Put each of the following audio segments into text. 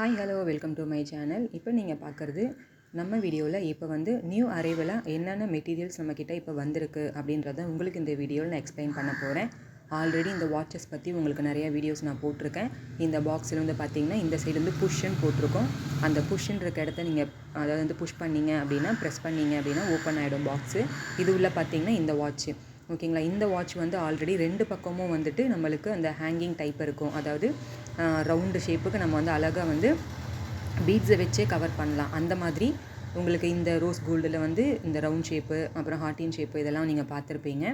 Hi hello welcome to my channel இப்போ நீங்கள் பார்க்குறது நம்ம வீடியோவில் இப்போ வந்து நியூ அரைவலாக என்னென்ன மெட்டீரியல்ஸ் நம்மக்கிட்ட இப்போ வந்திருக்கு அப்படின்றத உங்களுக்கு இந்த வீடியோவில் நான் எக்ஸ்பிளைன் பண்ண போகிறேன் ஆல்ரெடி இந்த வாட்சஸ் பற்றி உங்களுக்கு நிறைய வீடியோஸ் நான் போட்டிருக்கேன். இந்த பாக்ஸில் வந்து பார்த்தீங்கன்னா இந்த சைடு வந்து புஷ்ஷுன்னு போட்டிருக்கோம். அந்த புஷ்ஷன் இருக்க இடத்த நீங்கள் அதாவது வந்து புஷ் பண்ணீங்க அப்படின்னா ப்ரெஸ் பண்ணீங்க அப்படின்னா ஓப்பன் ஆகிடும் பாக்ஸு இது உள்ள பார்த்தீங்கன்னா இந்த வாட்ச்சு ஓகேங்களா? இந்த வாட்ச் வந்து ஆல்ரெடி ரெண்டு பக்கமும் வந்துட்டு நம்மளுக்கு அந்த ஹேங்கிங் டைப் இருக்கும். அதாவது ரவுண்டு ஷேப்புக்கு நம்ம வந்து அழகாக வந்து பீட்ஸை வச்சே கவர் பண்ணலாம். அந்த மாதிரி உங்களுக்கு இந்த ரோஸ் கோல்டில் வந்து இந்த ரவுண்ட் ஷேப்பு அப்புறம் ஹார்டின் ஷேப்பு இதெல்லாம் நீங்கள் பார்த்துருப்பீங்க.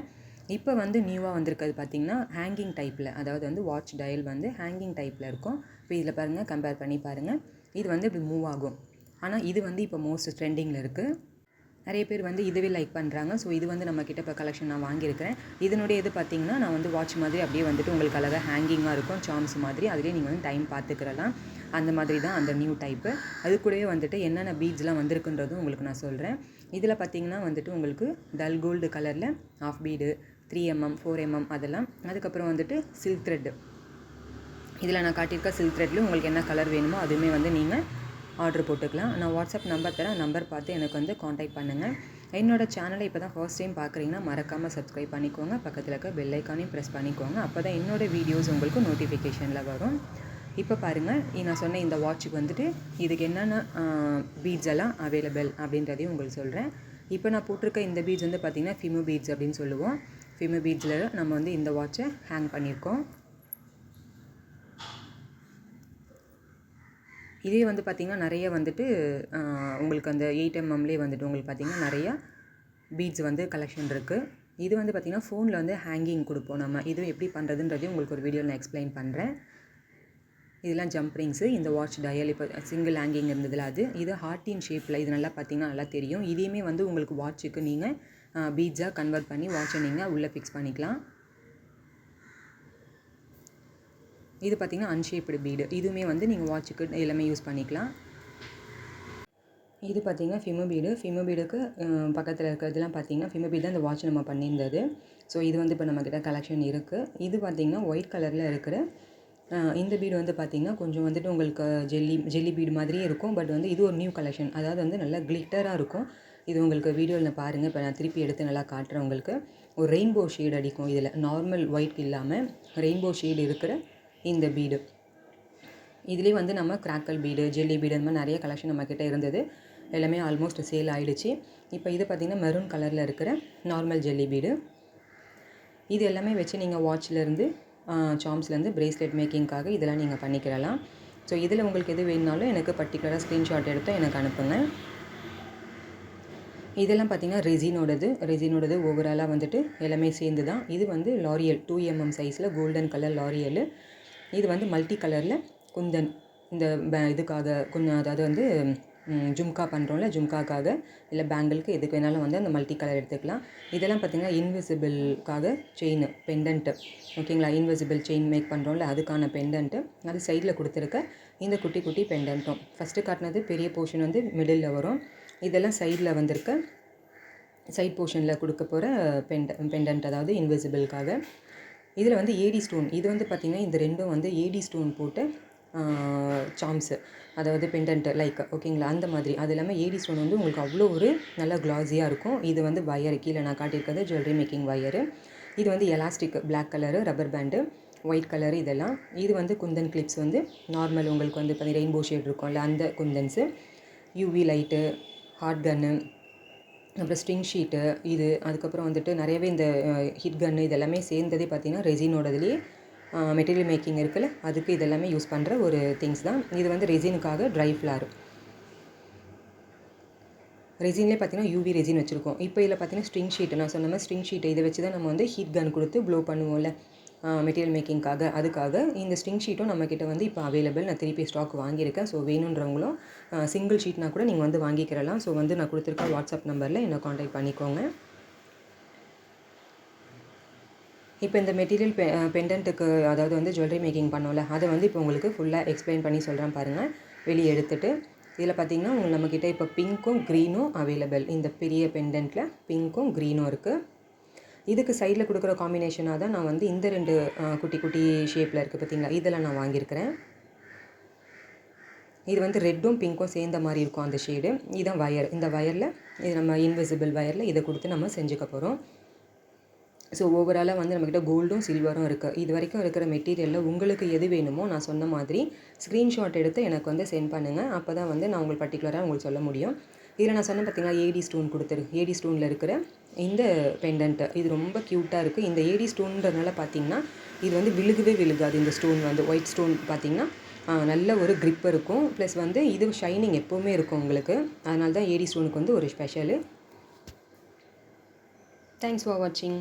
இப்போ வந்து நியூவாக வந்திருக்கிறது பார்த்திங்கன்னா ஹேங்கிங் டைப்பில் அதாவது வந்து வாட்ச் டயல் வந்து ஹேங்கிங் டைப்பில் இருக்கும். இப்போ இதில் பாருங்கள் கம்பேர் பண்ணி பாருங்கள் இது வந்து இப்படி மூவ் ஆகும். ஆனால் இது வந்து இப்போ மோஸ்ட் ட்ரெண்டிங்கில் இருக்குது நிறைய பேர் வந்து இதுவே லைக் பண்ணுறாங்க ஸோ இது வந்து நம்மக்கிட்ட இப்போ கலெக்ஷன் நான் வாங்கியிருக்கிறேன். இதனுடைய இது பார்த்திங்கன்னா நான் வந்து வாட்ச் மாதிரி அப்படியே வந்துட்டு உங்களுக்கு அழகாக ஹேங்கிங்காக இருக்கும் சாம்ஸ் மாதிரி. அதுலேயே நீங்கள் வந்து டைம் பார்த்துக்கிறலாம். அந்த மாதிரி தான் அந்த நியூ டைப்பு அது கூடவே வந்துட்டு என்னென்ன பீட்ஸ்லாம் வந்திருக்குன்றதும் உங்களுக்கு நான் சொல்கிறேன் இதில் பார்த்தீங்கன்னா வந்துட்டு உங்களுக்கு டல் கோல்டு கலரில் of bead three mm four mm அதெல்லாம். அதுக்கப்புறம் வந்துட்டு சில்க் த்ரெட்டு இதில் நான் காட்டியிருக்க சில்க் த்ரெட்லேயும் உங்களுக்கு என்ன கலர் வேணுமோ அதுவுமே வந்து நீங்கள் ஆர்டர் போட்டுக்கலாம். நான் வாட்ஸ்அப் நம்பர் தரேன். நம்பர் பார்த்து எனக்கு வந்து காண்டாக்ட் பண்ணுங்கள் என்னோடய சேனலை இப்போ தான் ஃபர்ஸ்ட் டைம் பார்க்குறீங்கன்னா மறக்காமல் சப்ஸ்கிரைப் பண்ணிக்கோங்க. பக்கத்தில் இருக்க பெல் ஐக்கானையும் ப்ரெஸ் பண்ணிக்கோங்க. அப்போ தான் என்னோடய வீடியோஸ் உங்களுக்கு நோட்டிஃபிகேஷனில் வரும். இப்போ பாருங்கள் நான் சொன்ன இந்த வாட்சுக்கு வந்துட்டு இதுக்கு என்னென்ன பீட்ஸ் எல்லாம் அவைலபிள் அப்படின்றதையும் உங்களுக்கு சொல்கிறேன் இப்போ நான் போட்டிருக்க இந்த பீட்ஸ் வந்து பார்த்திங்கன்னா ஃபிமு பீட்ஸ் அப்படின்னு சொல்லுவோம். ஃபிமு பீட்ஸில் நம்ம வந்து இந்த வாட்சை ஹேங் பண்ணியிருக்கோம். இதே வந்து பார்த்திங்கன்னா நிறைய வந்துட்டு உங்களுக்கு அந்த எயிட் எம்எம்லேயே வந்துட்டு உங்களுக்கு பார்த்திங்கன்னா நிறையா பீட்ஸ் வந்து கலெக்ஷன் இருக்குது இது வந்து பார்த்திங்கன்னா ஃபோனில் வந்து ஹேங்கிங் கொடுப்போம் நம்ம. இது எப்படி பண்ணுறதுன்றதையும் உங்களுக்கு ஒரு வீடியோவில் நான் எக்ஸ்பிளைன் பண்ணுறேன் இதெல்லாம் ஜம்ப் ரிங்ஸு இந்த வாட்ச் டயல் இப்போ சிங்கிள் ஹேங்கிங் இருந்ததில் அது. இது ஹார்டின் ஷேப்பில் இது நல்லா பார்த்திங்கன்னா நல்லா தெரியும். இதையுமே வந்து உங்களுக்கு வாட்சுக்கு நீங்கள் பீட்ஸாக கன்வெர்ட் பண்ணி வாட்சை நீங்கள் உள்ளே ஃபிக்ஸ் பண்ணிக்கலாம். இது பார்த்திங்கன்னா அன்ஷேப்டு பீடு இதுவுமே வந்து நீங்கள் வாட்சுக்கு எல்லாமே யூஸ் பண்ணிக்கலாம். இது பார்த்திங்கன்னா ஃபிமோ பீடு ஃபிமோ பீடுக்கு பக்கத்தில் இருக்கிறதுலாம் பார்த்திங்கன்னா ஃபிமோ பீடு தான் இந்த வாட்ச் நம்ம பண்ணியிருந்தது. ஸோ இது வந்து இப்போ நம்மக்கிட்ட கலெக்ஷன் இருக்குது இது பார்த்திங்கன்னா ஒயிட் கலரில் இருக்கிற இந்த பீடு வந்து பார்த்திங்கன்னா கொஞ்சம் வந்துட்டு உங்களுக்கு ஜெல்லி ஜெல்லி பீடு மாதிரியே இருக்கும். பட் வந்து இது ஒரு நியூ கலெக்ஷன் அதாவது வந்து நல்லா கிளிட்டராக இருக்கும். இது உங்களுக்கு வீடியோவில் பாருங்கள் இப்போ நான் திருப்பி எடுத்து நல்லா காட்டுறேன் உங்களுக்கு. ஒரு ரெயின்போ ஷேட் அடிக்கும் இதில். நார்மல் ஒயிட் இல்லாமல் ரெயின்போ ஷேடு இருக்கிற இந்த பீடு. இதுலேயே வந்து நம்ம கிராக்கல் பீடு ஜெல்லி பீடு அந்த மாதிரி நிறைய கலெக்ஷன் நம்மக்கிட்ட இருந்தது. எல்லாமே ஆல்மோஸ்ட் சேல் ஆகிடுச்சு இப்போ இது பார்த்திங்கன்னா மெரூன் கலரில் இருக்கிற நார்மல் ஜெல்லி பீடு. இது எல்லாமே வச்சு நீங்கள் வாட்ச்லேருந்து சாம்ஸ்லேருந்து ப்ரேஸ்லெட் மேக்கிங்க்காக இதெல்லாம் நீங்கள் பண்ணிக்கிறலாம் ஸோ இதில் உங்களுக்கு எது வேணுனாலும் எனக்கு பர்டிகுலராக ஸ்க்ரீன்ஷாட் எடுத்து எனக்கு அனுப்புங்க. இதெல்லாம் பார்த்திங்கன்னா ரெசினோடது ரெசினோடது ஓவராலாக வந்துட்டு எல்லாமே சேர்ந்து தான் இது வந்து லாரியல் டூ எம்எம் சைஸில் கோல்டன் கலர் லாரியல் இது வந்து மல்டி கலரில் குந்தன் இந்த பே இதுக்காக கொஞ்சம் அதாவது வந்து ஜும்கா பண்ணுறோம்ல ஜும்காக்காக இல்லை பேங்கிளுக்கு எதுக்கு வேணாலும் வந்து அந்த மல்டி கலர் எடுத்துக்கலாம். இதெல்லாம் பார்த்திங்கன்னா இன்விசிபிள்காக செயின் பெண்டன்ட்டு. ஓகேங்களா? இன்விசிபிள் செயின் மேக் பண்ணுறோம்ல அதுக்கான பெண்டன்ட்டு. அது சைடில் கொடுத்துருக்க இந்த குட்டி குட்டி பெண்டன்ட்டும். ஃபஸ்ட்டு காட்டினது பெரிய போர்ஷன் வந்து மிடில் வரும். இதெல்லாம் சைடில் வந்திருக்க சைட் போர்ஷனில் கொடுக்க போகிற பெண்ட பெண்டன்ட் அதாவது இன்விசிபிளுக்காக இதில் வந்து ஏடி ஸ்டோன் இது வந்து பார்த்திங்கன்னா இந்த ரெண்டும் வந்து ஏடி ஸ்டோன் போட்டு சாம்ஸு அதாவது பெண்டன்ட்டு லைக் ஓகேங்களா அந்த மாதிரி. அது இல்லாமல் ஏடி ஸ்டோன் வந்து உங்களுக்கு அவ்வளோ ஒரு நல்ல க்ளாஸியாக இருக்கும். இது வந்து வயர் கீழே நான் காட்டியிருக்கிறது ஜுவல்லரி மேக்கிங் வயரு இது வந்து elastic black colour rubber band white colour இதெல்லாம். இது வந்து குந்தன் கிளிப்ஸ் வந்து நார்மல் உங்களுக்கு வந்து இப்போ ரெயின்போ ஷேட் இருக்கும்ல அந்த kundans. UV light hot gun அப்புறம் ஸ்ட்ரிங் ஷீட்டு இது அதுக்கப்புறம் வந்துட்டு நிறையவே இந்த ஹிட் கன்னு இதெல்லாமே சேர்ந்ததே பார்த்திங்கன்னா ரெசினோடதுலேயே மெட்டீரியல் மேக்கிங் இருக்குல்ல அதுக்கு இதெல்லாமே யூஸ் பண்ணுற ஒரு திங்ஸ் தான். இது வந்து ரெசினுக்காக ட்ரை ஃப்ளார் ரெசின்லேயே பார்த்தீங்கன்னா யூவி ரெசின் வச்சுருக்கோம். இப்போ இதில் பார்த்தீங்கன்னா ஸ்ட்ரிங் ஷீட் நான் சொன்ன மாதிரி ஸ்ட்ரிங் ஷீட்டை இதை வச்சு தான் நம்ம வந்து ஹீட் கன் கொடுத்து ப்ளோ பண்ணுவோம்ல. மெட்டீரியல் மேக்கிங்காக அதுக்காக இந்த ஸ்ட்ரிங் ஷீட்டும் நம்மக்கிட்ட வந்து இப்போ அவைலபிள் நான் திருப்பி ஸ்டாக் வாங்கியிருக்கேன். ஸோ வேணுன்றவங்களும் சிங்கிள் ஷீட்னா கூட நீங்கள் வந்து வாங்கிக்கிறலாம். ஸோ வந்து நான் கொடுத்துருக்க வாட்ஸ்அப் நம்பரில் என்னை காண்டாக்ட் பண்ணிக்கோங்க. இப்போ இந்த மெட்டீரியல் பெ பெண்டன்ட்டுக்கு அதாவது வந்து ஜுவல்லரி மேக்கிங் பண்ணோம்ல அதை வந்து இப்போ உங்களுக்கு ஃபுல்லாக எக்ஸ்பிளைன் பண்ணி சொல்கிறேன் பாருங்கள் வெளியே எடுத்துகிட்டு இதில் பார்த்தீங்கன்னா உங்களுக்கு நம்மக்கிட்ட இப்போ பிங்க்கும் க்ரீனும் அவைலபிள் இந்த பெரிய பெண்டன்ட்டில் பிங்க்கும் க்ரீனும் இருக்குது இதுக்கு சைடில் கொடுக்குற காம்பினேஷனாக தான் நான் வந்து இந்த ரெண்டு குட்டி குட்டி ஷேப்பில் இருக்குது பார்த்தீங்களா? இதெல்லாம் நான் வாங்கியிருக்கிறேன். இது வந்து ரெட்டும் பிங்க்கும் சேர்ந்த மாதிரி இருக்கும் அந்த ஷேடு இதுதான் வயர் இந்த வயரில் இது நம்ம இன்விசிபிள் வயரில் இதை கொடுத்து நம்ம செஞ்சுக்க போகிறோம் ஸோ ஓவராலாக வந்து நம்மக்கிட்ட கோல்டும் சில்வரும் இருக்குது இது வரைக்கும் இருக்கிற மெட்டீரியலில் உங்களுக்கு எது வேணுமோ நான் சொன்ன மாதிரி ஸ்க்ரீன்ஷாட் எடுத்து எனக்கு வந்து சென்ட் பண்ணுங்கள் அப்போ தான் வந்து நான் உங்களுக்கு பர்டிகுலராக உங்களுக்கு சொல்ல முடியும். இதில் நான் சொன்னேன் பார்த்தீங்களா ஏடி ஸ்டோன் கொடுத்துரு. ஏடி ஸ்டோனில் இருக்கிற இந்த பெண்டன்ட்டு இது ரொம்ப க்யூட்டாக இருக்குது இந்த ஏடி ஸ்டோன்றதுனால பார்த்தீங்கன்னா இது வந்து விழுகவே விழுகாது. இந்த ஸ்டோன் வந்து ஒயிட் ஸ்டோன் பார்த்தீங்கன்னா நல்ல ஒரு க்ரிப் இருக்கும். ப்ளஸ் வந்து இது ஷைனிங் எப்போவுமே இருக்கும் உங்களுக்கு. அதனால தான் ஏடி ஸ்டோனுக்கு வந்து ஒரு ஸ்பெஷலு தேங்க்ஸ் ஃபார் வாட்சிங்